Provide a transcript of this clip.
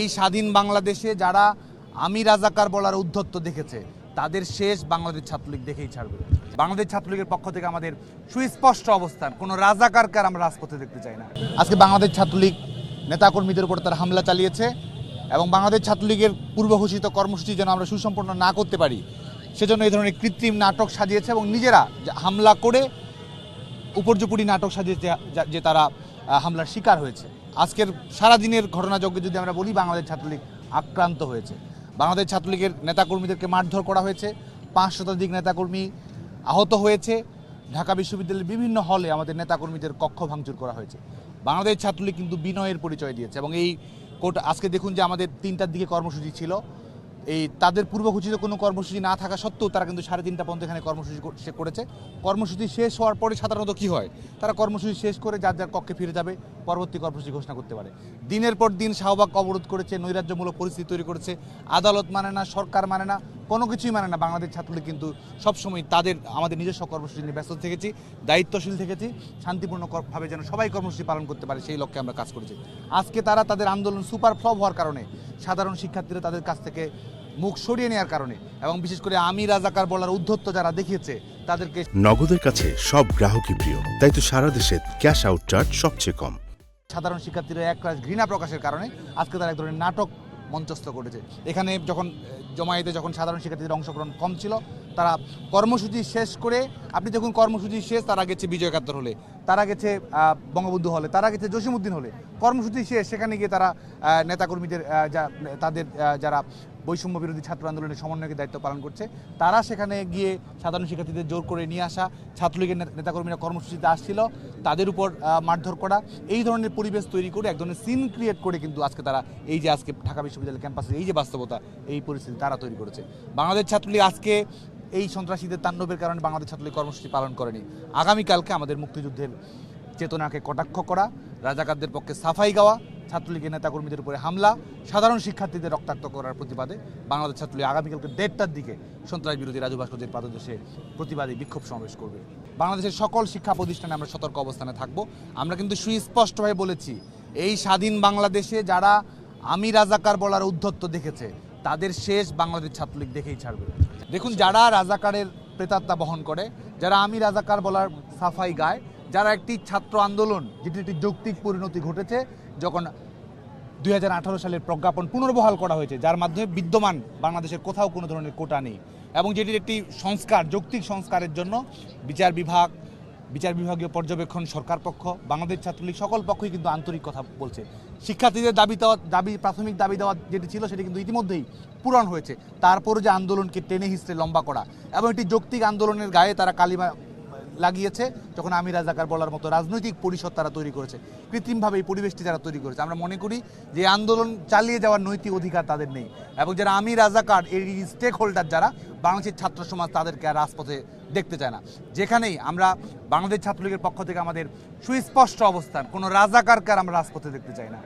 এই স্বাধীন বাংলাদেশে যারা আমি রাজাকার বলার উদ্ধত্ত দেখেছে, তাদের শেষ বাংলাদেশ ছাত্রলীগ দেখেই ছাড়বে। বাংলাদেশ ছাত্রলীগের পক্ষ থেকে আমাদের সুস্পষ্ট অবস্থান, কোনো রাজাকারকে আর আমরা রাজপথে দেখতে চাই না। আজকে বাংলাদেশ ছাত্রলীগ নেতাকর্মীদের উপর তারা হামলা চালিয়েছে এবং বাংলাদেশ ছাত্রলীগের পূর্ব ঘোষিত কর্মসূচি যেন আমরা সুসম্পন্ন না করতে পারি, সেজন্য এই ধরনের কৃত্রিম নাটক সাজিয়েছে এবং নিজেরা হামলা করে উপর্যুপুরি নাটক সাজিয়েছে যে তারা হামলার শিকার হয়েছে। আজকের সারাদিনের ঘটনাযজ্ঞে যদি আমরা বলি, বাংলাদেশ ছাত্রলীগ আক্রান্ত হয়েছে। বাংলাদেশ ছাত্রলীগের নেতাকর্মীদেরকে মারধর করা হয়েছে। পাঁচ শতাধিক নেতাকর্মী আহত হয়েছে। ঢাকা বিশ্ববিদ্যালয়ের বিভিন্ন হলে আমাদের নেতাকর্মীদের কক্ষ ভাঙচুর করা হয়েছে। বাংলাদেশ ছাত্রলীগ কিন্তু বিনয়ের পরিচয় দিয়েছে এবং এই কোর্ট আজকে দেখুন যে আমাদের তিনটার দিকে কর্মসূচি ছিল। এই তাদের পূর্বঘোষিত কোনো কর্মসূচি না থাকা সত্ত্বেও তারা কিন্তু সাড়ে তিনটা পর্যন্ত এখানে কর্মসূচি করেছে। কর্মসূচি শেষ হওয়ার পরে সাধারণত কি হয়? তারা কর্মসূচি শেষ করে যার যার কক্ষে ফিরে যাবে পরবর্তী কর্মসূচি ঘোষণা করতে পারে। দিনের পর দিন শাহবাগ অবরোধ করেছে, নৈরাজ্যমূলক পরিস্থিতি তৈরি করেছে, আদালত মানে না, সরকার মানে না, কোনো কিছুই মানে না। বাংলাদেশ ছাত্রলীগ কিন্তু সবসময় তাদের, আমাদের নিজস্ব কর্মসূচি নিয়ে ব্যস্ত থেকেছি, দায়িত্বশীল থেকেছি শান্তিপূর্ণভাবে যেন সবাই কর্মসূচি পালন করতে পারে, সেই লক্ষ্যে আমরা কাজ করেছি। আজকে তারা তাদের আন্দোলন সুপার ফ্লপ হওয়ার কারণে, সাধারণ শিক্ষার্থীরা তাদের কাছ থেকে মুখ সরিয়ে নেওয়ার কারণে এবং বিশেষ করে আমি রাজাকার বলার উদ্ধত্ত যারা দেখিয়েছে, তাদেরকে নগদের কাছে সব গ্রাহকই প্রিয়, তাই তো সারা দেশে ক্যাশ আউট চার্জ সবচেয়ে কম। সাধারণ শিক্ষার্থীরা একরাশ ঘৃণা প্রকাশের কারণে আজকে তারা এক ধরনের নাটক মঞ্চস্থ করেছে। এখানে যখন জমায়েতে যখন সাধারণ শিক্ষার্থীদের অংশগ্রহণ কম ছিল, তারা কর্মসূচি শেষ করে, আপনি দেখুন কর্মসূচি শেষ, তারা গেছে বিজয় কাতর হলে, তারা গেছে বঙ্গবন্ধু হলে, তারা গেছে জসিমুদ্দিন হলে। কর্মসূচি শেষ, সেখানে গিয়ে তারা নেতাকর্মীদের যা, তাদের যারা বৈষম্য বিরোধী ছাত্র আন্দোলনের সমন্বয়কের দায়িত্ব পালন করছে। তারা সেখানে গিয়ে সাধারণ শিক্ষার্থীদের জোর করে নিয়ে আসা, ছাত্রলীগের নেতাকর্মীরা কর্মসূচিতে আসছিল, তাদের উপর মারধর করা, এই ধরনের পরিবেশ তৈরি করে, এক ধরনের সিন ক্রিয়েট করে কিন্তু আজকে তারা এই যে আজকে ঢাকা বিশ্ববিদ্যালয় ক্যাম্পাসের এই যে বাস্তবতা, এই পরিস্থিতি তারা তৈরি করেছে। বাংলাদেশ ছাত্রলীগ আজকে এই সন্ত্রাসীদের তাণ্ডবের কারণে বাংলাদেশ ছাত্রলীগ কর্মসূচি পালন করেনি। আগামীকালকে আমাদের মুক্তিযুদ্ধের চেতনাকে কটাক্ষ করা, রাজাকারদের পক্ষে সাফাই গাওয়া ছাত্রলীগের নেতাকর্মীদের উপরে হামলা, সাধারণ শিক্ষার্থীদের রক্তাক্ত করার প্রতিবাদে বাংলাদেশ ছাত্রলীগ আগামীকালকে দেড়টার দিকে সন্ত্রাস বিরোধী রাজু ভাস্কর্যের পাদদেশে প্রতিবাদী বিক্ষোভ সমাবেশ করবে। বাংলাদেশের সকল শিক্ষা প্রতিষ্ঠানে আমরা সতর্ক অবস্থানে থাকব। আমরা কিন্তু সুস্পষ্টভাবে বলেছি, এই স্বাধীন বাংলাদেশে যারা আমি রাজাকার বলার উদ্ধত্ত দেখেছে, তাদের শেষ বাংলাদেশ ছাত্রলীগ দেখেই ছাড়বে। দেখুন, যারা রাজাকারের প্রেতাত্মা বহন করে, যারা আমি রাজাকার বলার সাফাই গায় যারা একটি ছাত্র আন্দোলন, যেটি একটি যৌক্তিক পরিণতি ঘটেছে, যখন দুই হাজার আঠারো সালের প্রজ্ঞাপন পুনর্বহাল করা হয়েছে, যার মাধ্যমে বিদ্যমান বাংলাদেশের কোথাও কোনো ধরনের কোটা নেই। এবং যেটির একটি সংস্কার, যৌক্তিক সংস্কারের জন্য বিচার বিভাগ, বিচার বিভাগীয় পর্যবেক্ষণ সরকার পক্ষ, বাংলাদেশ ছাত্রলীগ সকল পক্ষই কিন্তু আন্তরিক কথা বলছে। শিক্ষার্থীদের দাবি দেওয়া, দাবি, প্রাথমিক দাবি দেওয়া যেটি ছিল, সেটি কিন্তু ইতিমধ্যেই পূরণ হয়েছে। তারপরে যে আন্দোলনকে টেনে হিসড়ে লম্বা করা, এবং একটি যৌক্তিক আন্দোলনের গায়ে তারা কালিমা লাগিয়েছে, যখন আমি রাজাকার বলার মতো রাজনৈতিক পরিষদ তারা তৈরি করেছে। কৃত্রিমভাবে এই পরিবেশটি যারা তৈরি করেছে। আমরা মনে করি যে আন্দোলন চালিয়ে যাওয়ার নৈতিক অধিকার তাদের নেই এবং যারা আমি রাজাকার এই স্টেক হোল্ডার যারা, বাংলাদেশের ছাত্র সমাজ তাদেরকে আর রাজপথে দেখতে চায় না। যেখানেই আমরা বাংলাদেশ ছাত্রলীগের পক্ষ থেকে আমাদের সুস্পষ্ট অবস্থান, কোনো রাজাকারকে আর আমরা রাজপথে দেখতে চাই না।